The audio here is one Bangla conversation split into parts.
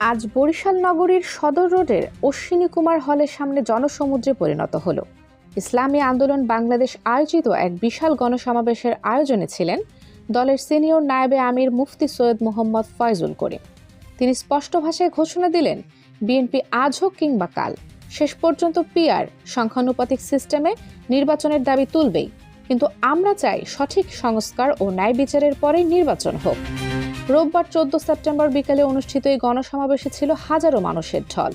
আজ বরিশাল নগরীর সদর রোডের অশ্বিনী কুমার হলের সামনে জনসমুদ্রে পরিণত হল। ইসলামী আন্দোলন বাংলাদেশ আয়োজিত এক বিশাল গণসমাবেশের আয়োজনে ছিলেন দলের সিনিয়র নায়েবে আমির মুফতি সৈয়দ মোহাম্মদ ফয়জুল করিম। তিনি স্পষ্ট ভাষায় ঘোষণা দিলেন, বিএনপি আজ হোক কিংবা কাল, শেষ পর্যন্ত পিআর, সংখ্যানুপাতিক সিস্টেমে নির্বাচনের দাবি তুলবেই। কিন্তু আমরা চাই সঠিক সংস্কার ও ন্যায় বিচারের পরেই নির্বাচন হোক। রোববার চোদ্দ সেপ্টেম্বর বিকেলে অনুষ্ঠিত এই গণসমাবেশে ছিল হাজারো মানুষের ঢল।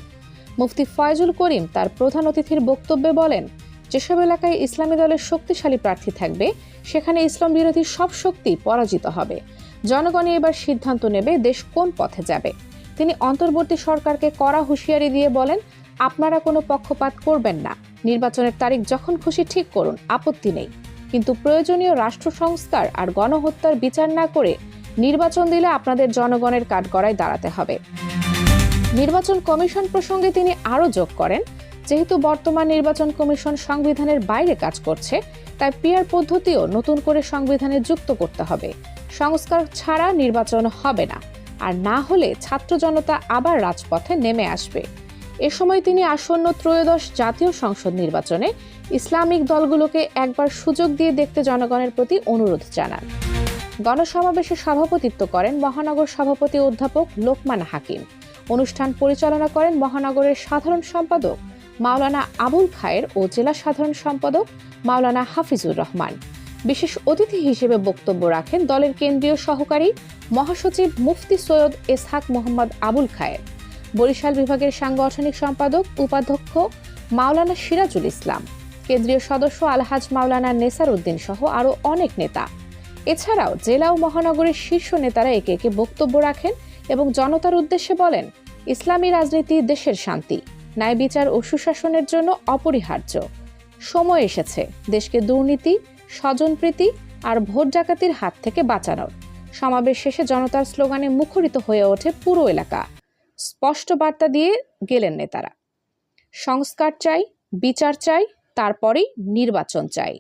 মুফতি ফয়জুল করিম তার প্রধান অতিথির বক্তব্যে বলেন, যেসব এলাকায় ইসলামী দলের শক্তিশালী প্রার্থী থাকবে, সেখানে ইসলাম বিরোধী সব শক্তি পরাজিত হবে। জনগণই এবার সিদ্ধান্ত নেবে দেশ কোন পথে যাবে। তিনি অন্তর্বর্তী সরকারকে কড়া হুঁশিয়ারি দিয়ে বলেন, আপনারা কোনো পক্ষপাত করবেন না। নির্বাচনের তারিখ যখন খুশি ঠিক করুন, আপত্তি নেই। কিন্তু প্রয়োজনীয় রাষ্ট্র সংস্কার আর গণহত্যার বিচার না করে নির্বাচন দিলে আপনাদের জনগণের কাঠগড়ায় দাঁড়াতে হবে। নির্বাচন কমিশন প্রসঙ্গে তিনি আরও যোগ করেন, যেহেতু বর্তমান নির্বাচন কমিশন সংবিধানের বাইরে কাজ করছে, তাই পিয়ার পদ্ধতিও নতুন করে সংবিধানে যুক্ত করতে হবে। সংস্কার ছাড়া নির্বাচন হবে না, আর না হলে ছাত্র জনতা আবার রাজপথে নেমে আসবে। এ সময় তিনি আসন্ন ত্রয়োদশ জাতীয় সংসদ নির্বাচনে ইসলামিক দলগুলোকে একবার সুযোগ দিয়ে দেখতে জনগণের প্রতি অনুরোধ জানান। গণসমাবেশে সভাপতিত্ব করেন মহানগর সভাপতি অধ্যাপক লোকমান হাকিম। অনুষ্ঠান পরিচালনা করেন মহানগরের সাধারণ সম্পাদক মাওলানা আবুল খায়ের ও জেলা সাধারণ সম্পাদক মাওলানা হাফিজুর রহমান। বিশেষ অতিথি হিসেবে বক্তব্য রাখেন দলের কেন্দ্রীয় সহকারী মহাসচিব মুফতি সৈয়দ এসহাক মোহাম্মদ আবুল খায়ের। বরিশাল বিভাগের সাংগঠনিক সম্পাদক, উপাধ্যক্ষ মাওলানা সিরাজুল ইসলাম। কেন্দ্রীয় সদস্য আলহাজ মাওলানা নেসার উদ্দিন সহ আরও অনেক নেতা এছাড়াও জেলা ও মহানগরের শীর্ষ নেতারা একে একে বক্তব্য রাখেন এবং জনতার উদ্দেশ্যে বলেন, ইসলামী রাজনীতি দেশের শান্তি, ন্যায় বিচার ও সুশাসনের জন্য অপরিহার্য। সময় এসেছে দেশকে দুর্নীতি, স্বজনপ্রীতি আর ভোট ডাকাতির হাত থেকে বাঁচানোর। সমাবেশ শেষে জনতার স্লোগানে মুখরিত হয়ে ওঠে পুরো এলাকা। স্পষ্ট বার্তা দিয়ে গেলেন নেতারা। সংস্কার চাই, বিচার চাই, তারপরেই নির্বাচন চাই।